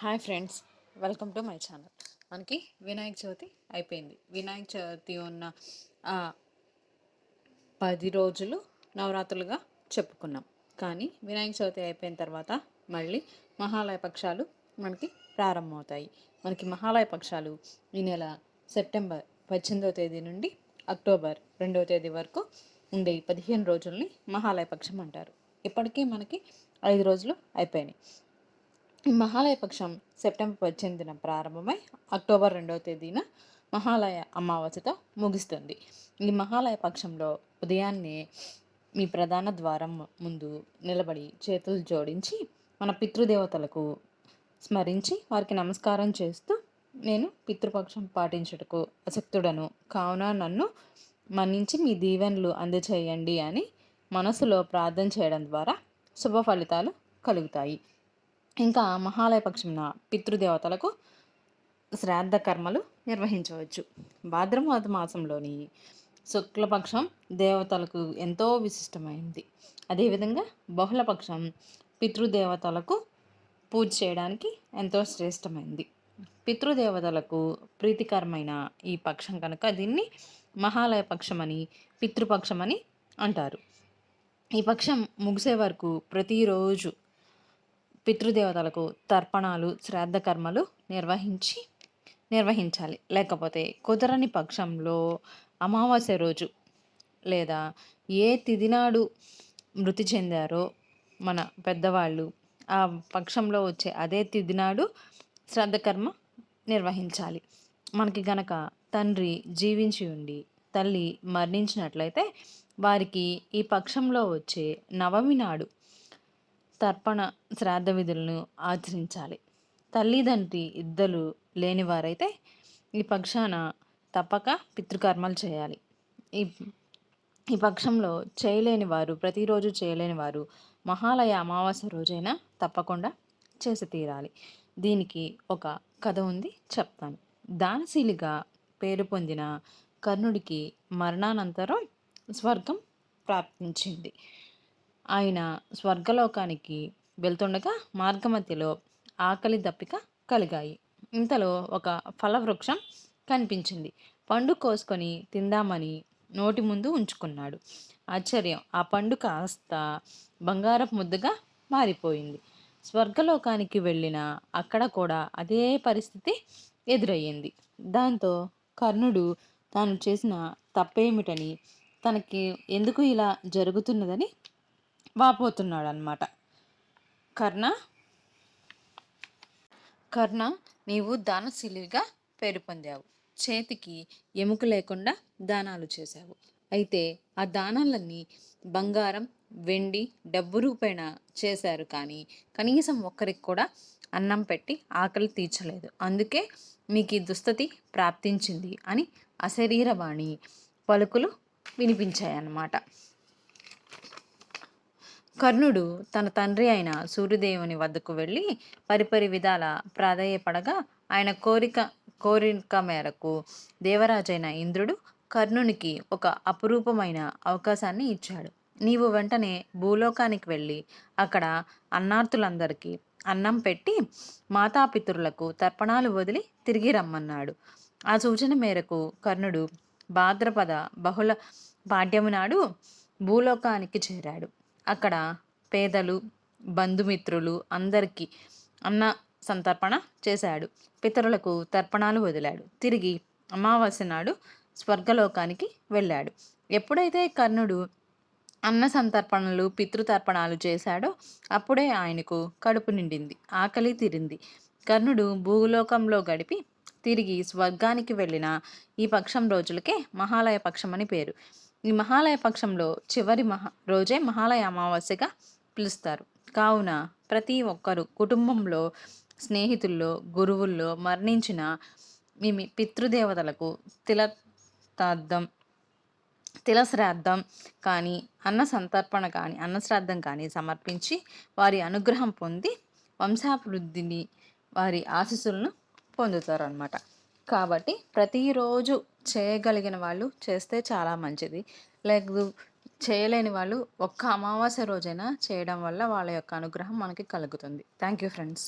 Hi friends welcome to my channel మనకి వినాయక చవితి అయిపోయింది. వినాయక చవితి ఉన్న పది రోజులు నవరాత్రులుగా చెప్పుకున్నాం. కానీ వినాయక చవితి అయిపోయిన తర్వాత మళ్ళీ మహాలయ పక్షాలు మనకి ప్రారంభమవుతాయి. మనకి మహాలయ పక్షాలు ఈ నెల సెప్టెంబర్ పద్దెనిమిదవ తేదీ నుండి అక్టోబర్ రెండవ తేదీ వరకు ఉండే పదిహేను రోజుల్ని మహాలయ పక్షం అంటారు. ఇప్పటికీ మనకి ఐదు రోజులు అయిపోయినాయి. మహాలయ పక్షం సెప్టెంబర్ పద్దెనిమిదిన ప్రారంభమై అక్టోబర్ రెండవ తేదీన మహాలయ అమావాస్యతో ముగుస్తుంది. ఈ మహాలయ పక్షంలో ఉదయాన్నే మీ ప్రధాన ద్వారం ముందు నిలబడి చేతులు జోడించి మన పితృదేవతలకు స్మరించి వారికి నమస్కారం చేస్తూ నేను పితృపక్షం పాటించుటకు అసక్తుడను కావున నన్ను మన్నించి మీ దీవెనలు అందచేయండి అని మనసులో ప్రార్థన చేయడం ద్వారా శుభ ఫలితాలు కలుగుతాయి. ఇంకా మహాలయ పక్షమున పితృదేవతలకు శ్రాద్ధ కర్మలు నిర్వహించవచ్చు. భాద్రమాద మాసంలోని శుక్లపక్షం దేవతలకు ఎంతో విశిష్టమైంది. అదేవిధంగా బహుళపక్షం పితృదేవతలకు పూజ చేయడానికి ఎంతో శ్రేష్టమైంది. పితృదేవతలకు ప్రీతికరమైన ఈ పక్షం కనుక దీన్ని మహాలయ పక్షమని పితృపక్షమని అంటారు. ఈ పక్షం ముగిసే వరకు ప్రతిరోజు పితృదేవతలకు తర్పణాలు శ్రాద్ధ కర్మలు నిర్వహించి నిర్వహించాలి. లేకపోతే కుదరని పక్షంలో అమావాస్య రోజు లేదా ఏ తిదినాడు మృతి చెందారో మన పెద్దవాళ్ళు ఆ పక్షంలో వచ్చే అదే తిదినాడు శ్రద్ధ కర్మ నిర్వహించాలి. మనకి గనక తండ్రి జీవించి ఉండి తల్లి మరణించినట్లయితే వారికి ఈ పక్షంలో వచ్చే నవమి నాడు తర్పణ శ్రాద్ధ విధులను ఆచరించాలి. తల్లిదండ్రి ఇద్దరు లేనివారైతే ఈ పక్షాన తప్పక పితృకర్మలు చేయాలి. ఈ ఈ పక్షంలో చేయలేని వారు ప్రతిరోజు చేయలేని వారు మహాలయ అమావాస్య రోజైనా తప్పకుండా చేసి తీరాలి. దీనికి ఒక కథ ఉంది చెప్తాను. దానశీలిగా పేరు పొందిన కర్ణుడికి మరణానంతరం స్వర్గం ప్రాప్తించింది. ఆయన స్వర్గలోకానికి వెళ్తుండగా మార్గమధ్యలో ఆకలి దప్పిక కలిగాయి. ఇంతలో ఒక ఫలవృక్షం కనిపించింది. పండు కోసుకొని తిందామని నోటి ముందు ఉంచుకున్నాడు. ఆశ్చర్యం! ఆ పండు కాస్త బంగారపు ముద్దగా మారిపోయింది. స్వర్గలోకానికి వెళ్ళిన అక్కడ కూడా అదే పరిస్థితి ఎదురయ్యింది. దాంతో కర్ణుడు తాను చేసిన తప్పేమిటని తనకి ఎందుకు ఇలా జరుగుతున్నదని వాపోతున్నాడు అనమాట కర్ణ? కర్ణ నీవు దానశీలిగా పేరు పొందావు. చేతికి ఎముక లేకుండా దానాలు చేశావు. అయితే ఆ దానాలన్నీ బంగారం వెండి డబ్బు రూపేణ చేశారు కానీ కనీసం ఒక్కరికి కూడా అన్నం పెట్టి ఆకలి తీర్చలేదు. అందుకే మీకు ఈ దుస్థితి ప్రాప్తించింది అని అశరీరవాణి పలుకులు వినిపించాయన్నమాట. కర్ణుడు తన తండ్రి అయిన సూర్యదేవుని వద్దకు వెళ్ళి పరిపరి విధాల ప్రాధాయపడగా ఆయన కోరిక కోరిక మేరకు దేవరాజైన ఇంద్రుడు కర్ణునికి ఒక అపురూపమైన అవకాశాన్ని ఇచ్చాడు. నీవు వెంటనే భూలోకానికి వెళ్ళి అక్కడ అన్నార్థులందరికీ అన్నం పెట్టి మాతాపితరులకు తర్పణాలు వదిలి తిరిగి రమ్మన్నాడు. ఆ సూచన మేరకు కర్ణుడు భాద్రపద బహుళ పాడ్యము నాడు భూలోకానికి చేరాడు. అక్కడ పేదలు బంధుమిత్రులు అందరికీ అన్న సంతర్పణ చేశాడు. పితరులకు తర్పణాలు వదిలాడు. తిరిగి అమావాస్య నాడు స్వర్గలోకానికి వెళ్ళాడు. ఎప్పుడైతే కర్ణుడు అన్న సంతర్పణలు పితృతర్పణాలు చేశాడో అప్పుడే ఆయనకు కడుపు నిండింది ఆకలి తీరింది. కర్ణుడు భూలోకంలో గడిపి తిరిగి స్వర్గానికి వెళ్ళిన ఈ పక్షం రోజులకే మహాలయ పక్షం అని పేరు. ఈ మహాలయ పక్షంలో చివరి మహా రోజే మహాలయ అమావాస్యగా పిలుస్తారు. కావున ప్రతి ఒక్కరు కుటుంబంలో స్నేహితుల్లో గురువుల్లో మరణించిన మీ పితృదేవతలకు తిలతార్థం తిలశ్రాద్ధం కానీ అన్న సంతర్పణ కానీ అన్నశ్రాద్ధం కానీ సమర్పించి వారి అనుగ్రహం పొంది వంశాభివృద్ధిని వారి ఆశీస్సులను పొందుతారు అన్నమాట కాబట్టి ప్రతిరోజు చేయగలిగిన వాళ్ళు చేస్తే చాలా మంచిది. లేదు చేయలేని వాళ్ళు ఒక్క అమావాస్య రోజైనా చేయడం వల్ల వాళ్ళ యొక్క అనుగ్రహం మనకి కలుగుతుంది. Thank you friends.